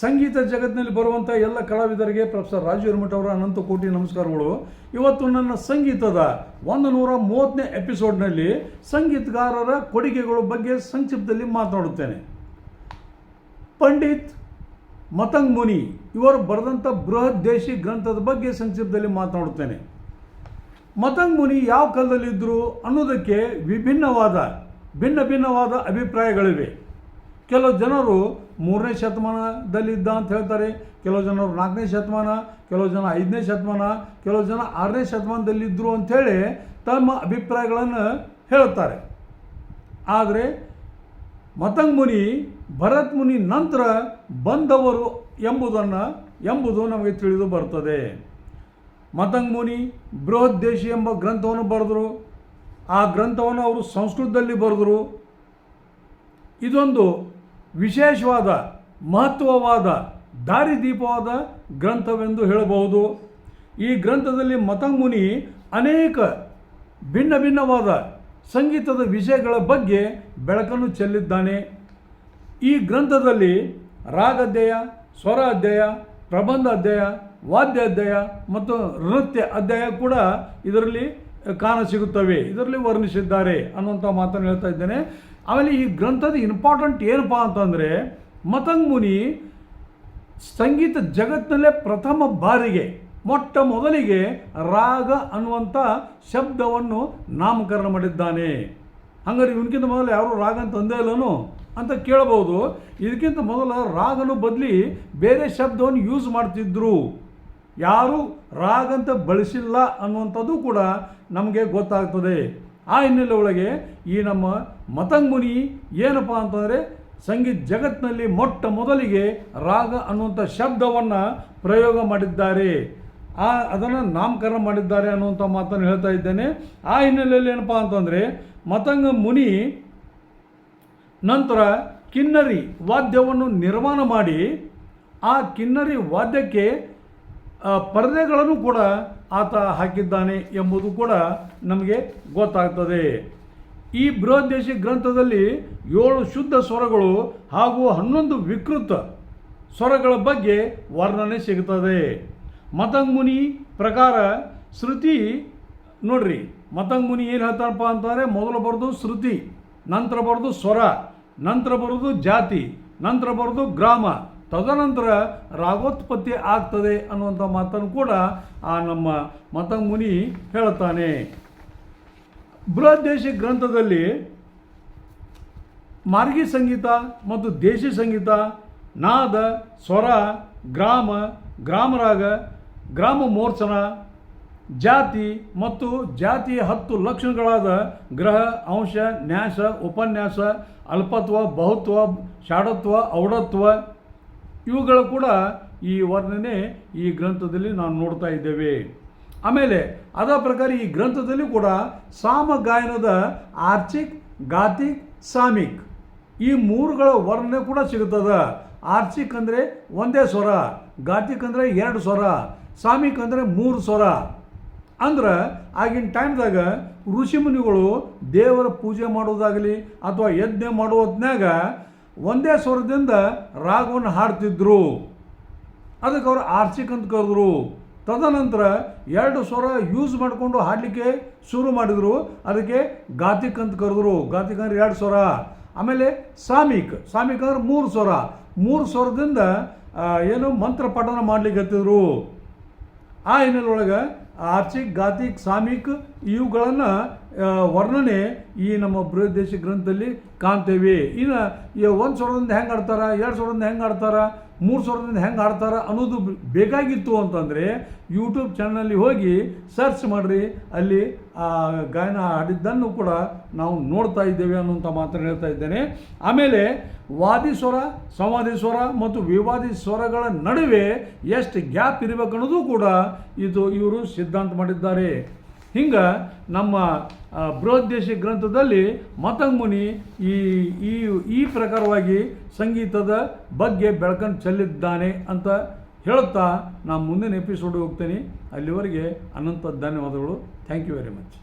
ಸಂಗೀತ ಜಗತ್ತಿನಲ್ಲಿ ಬರುವಂಥ ಎಲ್ಲ ಕಲಾವಿದರಿಗೆ ಪ್ರೊಫೆಸರ್ ರಾಜೀವ್ ಹಿರಮಠ ಅವರ ಅನಂತ ಕೋಟಿ ನಮಸ್ಕಾರಗಳು. ಇವತ್ತು ನನ್ನ ಸಂಗೀತದ ಒಂದು ನೂರ ಮೂವತ್ತನೇ ಎಪಿಸೋಡ್ನಲ್ಲಿ ಸಂಗೀತಗಾರರ ಕೊಡುಗೆಗಳ ಬಗ್ಗೆ ಸಂಕ್ಷಿಪ್ತದಲ್ಲಿ ಮಾತನಾಡುತ್ತೇನೆ. ಪಂಡಿತ್ ಮತಂಗ್ ಮುನಿ, ಇವರು ಬರೆದಂಥ ಬೃಹತ್ ದೇಶಿ ಗ್ರಂಥದ ಬಗ್ಗೆ ಸಂಕ್ಷಿಪ್ತದಲ್ಲಿ ಮಾತನಾಡುತ್ತೇನೆ. ಮತಂಗ್ ಮುನಿ ಯಾವ ಕಾಲದಲ್ಲಿದ್ದರು ಅನ್ನೋದಕ್ಕೆ ವಿಭಿನ್ನವಾದ, ಭಿನ್ನ ಭಿನ್ನವಾದ ಅಭಿಪ್ರಾಯಗಳಿವೆ. ಕೆಲವು ಜನರು ಮೂರನೇ ಶತಮಾನದಲ್ಲಿದ್ದ ಅಂತ ಹೇಳ್ತಾರೆ. ಕೆಲವು ಜನರು ನಾಲ್ಕನೇ ಶತಮಾನ, ಕೆಲವು ಜನ ಐದನೇ ಶತಮಾನ, ಕೆಲವು ಜನ ಆರನೇ ಶತಮಾನದಲ್ಲಿದ್ದರು ಅಂಥೇಳಿ ತಮ್ಮ ಅಭಿಪ್ರಾಯಗಳನ್ನು ಹೇಳುತ್ತಾರೆ. ಆದರೆ ಮತಂಗ್ ಮುನಿ, ಭರತ್ ಮುನಿ ನಂತರ ಬಂದವರು ಎಂಬುದನ್ನು, ಎಂಬುದು ನಮಗೆ ತಿಳಿದು ಬರ್ತದೆ. ಮತಂಗ್ ಮುನಿ, ಬೃಹತ್ ದೇಶಿ ಎಂಬ ಗ್ರಂಥವನ್ನು ಬರೆದರು. ಆ ಗ್ರಂಥವನ್ನು ಅವರು ಸಂಸ್ಕೃತದಲ್ಲಿ ಬರೆದರು. ಇದೊಂದು ವಿಶೇಷವಾದ, ಮಹತ್ವವಾದ, ದಾರಿದೀಪವಾದ ಗ್ರಂಥವೆಂದು ಹೇಳಬಹುದು. ಈ ಗ್ರಂಥದಲ್ಲಿ ಮತಮುನಿ ಮುನಿ ಅನೇಕ ಭಿನ್ನ ಭಿನ್ನವಾದ ಸಂಗೀತದ ವಿಷಯಗಳ ಬಗ್ಗೆ ಬೆಳಕನ್ನು ಚೆಲ್ಲಿದ್ದಾನೆ. ಈ ಗ್ರಂಥದಲ್ಲಿ ರಾಗ ಅಧ್ಯಯ, ಸ್ವರ ಅಧ್ಯಾಯ, ಪ್ರಬಂಧ ಅಧ್ಯಯ, ವಾದ್ಯ ಅಧ್ಯಯ ಮತ್ತು ನೃತ್ಯ ಅಧ್ಯಾಯ ಕೂಡ ಇದರಲ್ಲಿ ಕಾಣ ಸಿಗುತ್ತವೆ ಇದರಲ್ಲಿ ವರ್ಣಿಸಿದ್ದಾರೆ ಅನ್ನುವಂಥ ಮಾತನ್ನು ಹೇಳ್ತಾ ಇದ್ದೇನೆ. ಆಮೇಲೆ ಈ ಗ್ರಂಥದ ಇಂಪಾರ್ಟೆಂಟ್ ಏನಪ್ಪ ಅಂತಂದರೆ, ಮತಂಗ್ ಮುನಿ ಸಂಗೀತ ಜಗತ್ತಿನಲ್ಲೇ ಪ್ರಥಮ ಬಾರಿಗೆ, ಮೊಟ್ಟ ಮೊದಲಿಗೆ ರಾಗ ಅನ್ನುವಂಥ ಶಬ್ದವನ್ನು ನಾಮಕರಣ ಮಾಡಿದ್ದಾನೆ. ಹಂಗಾರೆ ಇವನಿಗಿಂತ ಮೊದಲು ಯಾರು ರಾಗ ಅಂತ ಅಂದೇ ಇಲ್ಲನು ಅಂತ ಕೇಳಬಹುದು. ಇದಕ್ಕಿಂತ ಮೊದಲು ರಾಗನು ಬದಲಿ ಬೇರೆ ಶಬ್ದವನ್ನು ಯೂಸ್ ಮಾಡ್ತಿದ್ರು. ಯಾರು ರಾಗ ಅಂತ ಬಳಸಿಲ್ಲ ಅನ್ನುವಂಥದ್ದು ಕೂಡ ನಮಗೆ ಗೊತ್ತಾಗ್ತದೆ. ಆ ಹಿನ್ನೆಲೆ ಒಳಗೆ ಈ ನಮ್ಮ ಮತಂಗ್ ಮುನಿ ಏನಪ್ಪ ಅಂತಂದರೆ ಸಂಗೀತ ಜಗತ್ತಿನಲ್ಲಿ ಮೊಟ್ಟ ಮೊದಲಿಗೆ ರಾಗ ಅನ್ನುವಂಥ ಶಬ್ದವನ್ನು ಪ್ರಯೋಗ ಮಾಡಿದ್ದಾರೆ. ಆ, ಅದನ್ನು ನಾಮಕರಣ ಮಾಡಿದ್ದಾರೆ ಅನ್ನುವಂಥ ಮಾತನ್ನು ಹೇಳ್ತಾ ಇದ್ದೇನೆ. ಆ ಹಿನ್ನೆಲೆಯಲ್ಲಿ ಏನಪ್ಪ ಅಂತಂದರೆ ಮತಂಗ ಮುನಿ ನಂತರ ಕಿನ್ನರಿ ವಾದ್ಯವನ್ನು ನಿರ್ಮಾಣ ಮಾಡಿ ಆ ಕಿನ್ನರಿ ವಾದ್ಯಕ್ಕೆ ಪರದೆಗಳನ್ನು ಕೂಡ ಆತ ಹಾಕಿದ್ದಾನೆ ಎಂಬುದು ಕೂಡ ನಮಗೆ ಗೊತ್ತಾಗ್ತದೆ. ಈ ಬೃಹದೇಶಿ ಗ್ರಂಥದಲ್ಲಿ ಏಳು ಶುದ್ಧ ಸ್ವರಗಳು ಹಾಗೂ ಹನ್ನೊಂದು ವಿಕೃತ ಸ್ವರಗಳ ಬಗ್ಗೆ ವರ್ಣನೆ ಸಿಗುತ್ತದೆ. ಮತಂಗ್ ಮುನಿ ಪ್ರಕಾರ ಶ್ರುತಿ, ನೋಡ್ರಿ, ಮತಂಗ್ ಮುನಿ ಏನು ಹೇಳ್ತಾರಪ್ಪ ಅಂತಂದರೆ ಮೊದಲು ಬರೆದು ಶ್ರುತಿ, ನಂತರ ಬರೆದು ಸ್ವರ, ನಂತರ ಬರೆದು ಜಾತಿ, ನಂತರ ಬರೆದು ಗ್ರಾಮ ತದನಂತರ ರಾಗೋತ್ಪತ್ತಿ ಆಗ್ತದೆ ಅನ್ನುವಂಥ ಮಾತನ್ನು ಕೂಡ ಆ ನಮ್ಮ ಮತಮುನಿ ಮುನಿ ಹೇಳುತ್ತಾನೆ. ಬೃಹದೇಶಿ ಗ್ರಂಥದಲ್ಲಿ ಮಾರ್ಗಿ ಸಂಗೀತ ಮತ್ತು ದೇಶಿ ಸಂಗೀತ, ನಾದ, ಸ್ವರ, ಗ್ರಾಮ, ಗ್ರಾಮರಾಗ, ಗ್ರಾಮ ಮೋರ್ಚನ, ಜಾತಿ ಮತ್ತು ಜಾತಿಯ ಹತ್ತು ಲಕ್ಷಣಗಳಾದ ಗ್ರಹ, ಅಂಶ, ನ್ಯಾಸ, ಉಪನ್ಯಾಸ, ಅಲ್ಪತ್ವ, ಬಹುತ್ವ ಶಾಡತ್ವ ಔಡತ್ವ ಇವುಗಳು ಕೂಡ ಈ ವರ್ಣನೆ ಈ ಗ್ರಂಥದಲ್ಲಿ ನಾವು ನೋಡ್ತಾ ಇದ್ದೇವೆ. ಆಮೇಲೆ ಅದರ ಪ್ರಕಾರ ಈ ಗ್ರಂಥದಲ್ಲಿ ಕೂಡ ಸಾಮ ಗಾಯನದ ಆರ್ಚಿಕ್ ಗಾತಿಕ್ ಸಾಮಿಕ್ ಈ ಮೂರುಗಳ ವರ್ಣನೆ ಕೂಡ ಸಿಗುತ್ತದೆ. ಆರ್ಚಿಕ್ ಅಂದರೆ ಒಂದೇ ಸ್ವರ ಗಾತಿಕ್ ಅಂದರೆ ಎರಡು ಸ್ವರ, ಸಾಮಿಕ್ ಅಂದರೆ ಮೂರು ಸ್ವರ. ಅಂದ್ರೆ ಆಗಿನ ಟೈಮ್ದಾಗ ಋಷಿಮುನಿಗಳು ದೇವರ ಪೂಜೆ ಮಾಡೋದಾಗಲಿ ಅಥವಾ ಯಜ್ಞ ಮಾಡೋ ಹೊತ್ನ್ಯಾಗ ಒಂದೇ ಸ್ವರದಿಂದ ರಾಗವನ್ನು ಹಾಡ್ತಿದ್ರು. ಅದಕ್ಕೆ ಅವರು ಆರ್ಚಿಕ್ ಅಂತ ಕರೆದ್ರು. ತದನಂತರ ಎರಡು ಸ್ವರ ಯೂಸ್ ಮಾಡಿಕೊಂಡು ಹಾಡಲಿಕ್ಕೆ ಶುರು ಮಾಡಿದರು. ಅದಕ್ಕೆ ಗಾತಿಕ್ ಅಂತ ಕರೆದ್ರು. ಗಾತಿಕ್ ಅಂದ್ರೆ ಎರಡು ಸ್ವರ. ಆಮೇಲೆ ಸಾಮಿಕ್. ಸಾಮಿಕ್ ಅಂದ್ರೆ ಮೂರು ಸ್ವರ. ಮೂರು ಸ್ವರದಿಂದ ಏನು ಮಂತ್ರ ಪಠನ ಮಾಡಲಿಕ್ಕೆ ಹತ್ತಿದ್ರು. ಆ ಹಿನ್ನೆಲೆಯೊಳಗೆ ಆರ್ಚಿಕ್ ಗಾತಿಕ್ ಸಾಮಿಕ್ ಇವುಗಳನ್ನು ವರ್ಣನೆ ಈ ನಮ್ಮ ಬೃಹದೇಶಿ ಗ್ರಂಥದಲ್ಲಿ ಕಾಣ್ತೇವೆ. ಇನ್ನು ಒಂದು ಸ್ವರದಿಂದ ಹೆಂಗೆ ಆಡ್ತಾರೆ, ಎರಡು ಸ್ವರದಿಂದ ಹೆಂಗೆ ಆಡ್ತಾರ ಮೂರು ಸ್ವರದಿಂದ ಹೆಂಗೆ ಆಡ್ತಾರ ಅನ್ನೋದು ಬೇಕಾಗಿತ್ತು ಅಂತಂದರೆ ಯೂಟ್ಯೂಬ್ ಚಾನಲಲ್ಲಿ ಹೋಗಿ ಸರ್ಚ್ ಮಾಡಿರಿ, ಅಲ್ಲಿ ಆ ಗಾಯನ ಆಡಿದ್ದನ್ನು ಕೂಡ ನಾವು ನೋಡ್ತಾ ಇದ್ದೇವೆ ಅನ್ನುವಂಥ ಮಾತನ್ನು ಹೇಳ್ತಾ ಇದ್ದೇನೆ. ಆಮೇಲೆ ವಾದಿ ಸ್ವರ, ಸಂವಾದಿ ಸ್ವರ ಮತ್ತು ವಿವಾದಿ ಸ್ವರಗಳ ನಡುವೆ ಎಷ್ಟು ಗ್ಯಾಪ್ ಇರಬೇಕನ್ನೋದು ಕೂಡ ಇದು ಇವರು ಸಿದ್ಧಾಂತ ಮಾಡಿದ್ದಾರೆ. ಹಿಂಗೆ ನಮ್ಮ ಆ, ಬೃಹದ್ದೇಶಿ ಗ್ರಂಥದಲ್ಲಿ ಮತಂಗ್ ಮುನಿ ಈ ಈ ಈ ಪ್ರಕಾರವಾಗಿ ಸಂಗೀತದ ಬಗ್ಗೆ ಬೆಳಕನ್ನು ಚೆಲ್ಲಿದ್ದಾನೆ ಅಂತ ಹೇಳುತ್ತಾ ನಾನು ಮುಂದಿನ ಎಪಿಸೋಡ್ ಹೋಗ್ತೇನೆ. ಅಲ್ಲಿವರೆಗೆ ಅನಂತ ಧನ್ಯವಾದಗಳು. Thank you very much